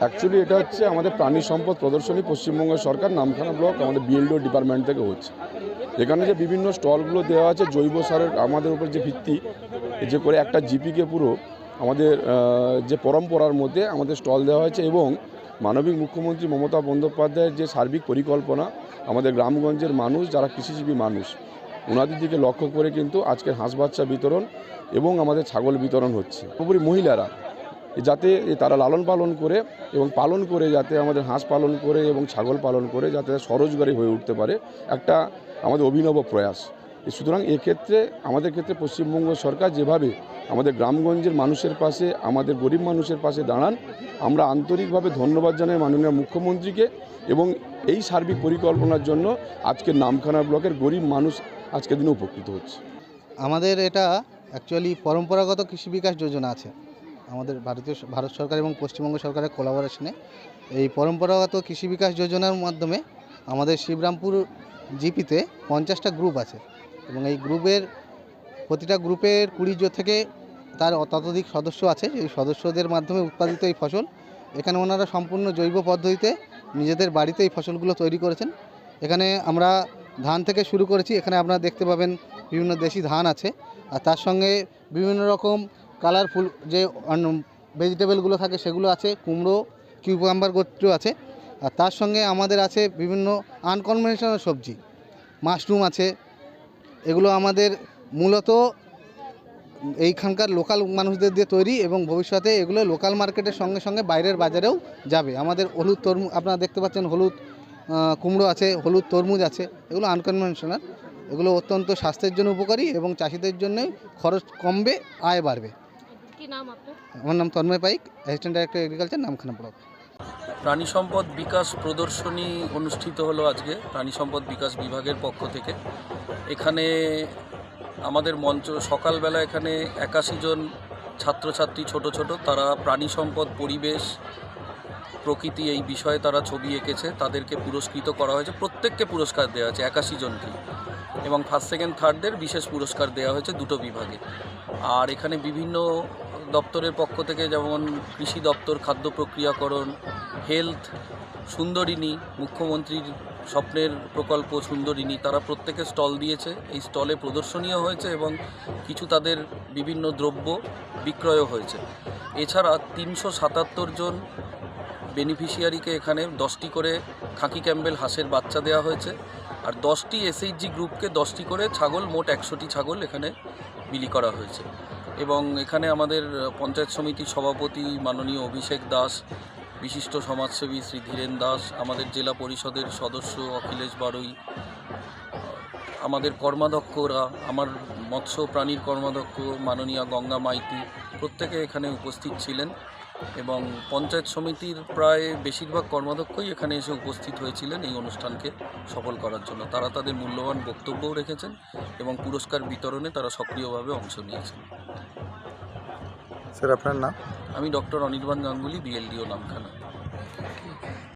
Actually এটা হচ্ছে আমাদের প্রাণী সম্পদ প্রদর্শনী পশ্চিমবঙ্গ সরকার, নামখানা ব্লক আমাদের বিএলডিও ডিপার্টমেন্ট থেকে হচ্ছে। এখানে যে বিভিন্ন স্টলগুলো দেওয়া আছে, জৈব সারের আমাদের উপর যে ভিত্তি যে করে একটা জিপিকে পুরো আমাদের যে পরম্পরার মধ্যে আমাদের স্টল দেওয়া হয়েছে এবং মানবিক মুখ্যমন্ত্রী মমতা বন্দ্যোপাধ্যায়ের যে সার্বিক পরিকল্পনা, আমাদের গ্রামগঞ্জের মানুষ যারা কৃষিজীবী মানুষ ওনাদের দিকে লক্ষ্য করে কিন্তু আজকে হাঁস বাচ্চা বিতরণ এবং আমাদের ছাগল বিতরণ হচ্ছে। পুরোপুরি মহিলারা যাতে তারা লালন পালন করে এবং পালন করে যাতে আমাদের হাঁস পালন করে এবং ছাগল পালন করে যাতে স্বরোজগারী হয়ে উঠতে পারে একটা আমাদের অভিনব প্রয়াস। সুতরাং এক্ষেত্রে আমাদের ক্ষেত্রে পশ্চিমবঙ্গ সরকার যেভাবে আমাদের গ্রামগঞ্জের মানুষের পাশে, আমাদের গরিব মানুষের পাশে দাঁড়ান, আমরা আন্তরিকভাবে ধন্যবাদ জানাই মাননীয় মুখ্যমন্ত্রীকে এবং এই সার্বিক পরিকল্পনার জন্য আজকের নামখানা ব্লকের গরিব মানুষ আজকের দিনে উপকৃত হচ্ছে। আমাদের এটা অ্যাকচুয়ালি পরম্পরাগত কৃষি বিকাশ যোজনা আছে। আমাদের ভারতীয় ভারত সরকার এবং পশ্চিমবঙ্গ সরকারের কোলাবোরেশনে এই পরম্পরাগত কৃষি বিকাশ যোজনার মাধ্যমে আমাদের শিবরামপুর জিপিতে পঞ্চাশটা গ্রুপ আছে এবং এই গ্রুপের প্রতিটা গ্রুপের কুড়ি জো থেকে তার ততোধিক সদস্য আছে। এই সদস্যদের মাধ্যমে উৎপাদিত এই ফসল, এখানে ওনারা সম্পূর্ণ জৈব পদ্ধতিতে নিজেদের বাড়িতে এই ফসলগুলো তৈরি করেছেন। এখানে আমরা ধান থেকে শুরু করেছি। এখানে আপনারা দেখতে পাবেন বিভিন্ন দেশি ধান আছে। আর তার সঙ্গে বিভিন্ন রকম কালারফুল যে ভেজিটেবলগুলো থাকে, সেগুলো আছে, কুমড়ো কিউকাম্বার গোত্র আছে। আর তার সঙ্গে আমাদের আছে বিভিন্ন আনকনভেনশনাল সবজি। মাশরুম আছে। এগুলো আমাদের মূলত এইখানকার লোকাল মানুষদের দিয়ে তৈরি এবং ভবিষ্যতে এগুলো লোকাল মার্কেটের সঙ্গে সঙ্গে বাইরের বাজারেও যাবে। আমাদের হলুদ তরমুজ আপনারা দেখতে পাচ্ছেন হলুদ কুমড়ো আছে, হলুদ তরমুজ আছে, এগুলো আনকনভেনশনাল এগুলো অত্যন্ত স্বাস্থ্যের জন্য উপকারী এবং চাষিদের জন্যই খরচ কমবে, আয় বাড়বে। কি নাম আপনার? আমার নাম Tanmoy Paik assistant director agriculture Namkhana block. প্রাণী সম্পদ বিকাশ প্রদর্শনী অনুষ্ঠিত হলো আজকে প্রাণী সম্পদ বিকাশ বিভাগের পক্ষ থেকে। এখানে আমাদের মঞ্চ সকালবেলা এখানে একাশি জন ছাত্রছাত্রী ছোট ছোট তারা প্রাণী সম্পদ পরিবেশ প্রকৃতি এই বিষয়ে তারা ছবি এঁকেছে তাদেরকে পুরস্কৃত করা হয়েছে প্রত্যেককে পুরস্কার দেওয়া হয়েছে একাশি জনকে এবং ফার্স্ট সেকেন্ড থার্ডদের বিশেষ পুরস্কার দেওয়া হয়েছে দুটো বিভাগে। আর এখানে বিভিন্ন দপ্তরের পক্ষ থেকে যেমন কৃষি দপ্তর, খাদ্য প্রক্রিয়াকরণ, হেলথ সুন্দরিনী মুখ্যমন্ত্রীর স্বপ্নের প্রকল্প সুন্দরিনী তারা প্রত্যেকে স্টল দিয়েছে। এই স্টলে প্রদর্শনীয় হয়েছে এবং কিছু তাদের বিভিন্ন দ্রব্য বিক্রয়ও হয়েছে। এছাড়া তিনশো সাতাত্তর জন বেনিফিশিয়ারিকে এখানে দশটি করে খাকি ক্যাম্বেল হাঁসের বাচ্চা দেওয়া হয়েছে। আর দশটি এসএইচজি গ্রুপকে দশটি করে ছাগল, মোট একশোটি ছাগল এখানে বিলি করা হয়েছে। এবং এখানে আমাদের পঞ্চায়েত সমিতি সভাপতি মাননীয় অভিষেক দাস, বিশিষ্ট সমাজসেবী শ্রী ধীরেন দাস, আমাদের জেলা পরিষদের সদস্য অখিলেশ বারুই, আমাদের কর্মাধ্যক্ষরা, আমার মৎস্য প্রাণীর কর্মাধ্যক্ষ মাননীয়া গঙ্গা মাইতি প্রত্যেকে এখানে উপস্থিত ছিলেন। এবং পঞ্চায়েত সমিতির প্রায় বেশিরভাগ কর্মাধ্যক্ষই এখানে এসে উপস্থিত হয়েছিলেন এই অনুষ্ঠানকে সফল করার জন্য। তারা তাদের মূল্যবান বক্তব্যও রেখেছেন এবং পুরস্কার বিতরণে তারা সক্রিয়ভাবে অংশ নিয়েছেন। স্যার আপনার নাম? আমি ডক্টর অনির্বাণ গাঙ্গুলি বিএলডিও নামখানা।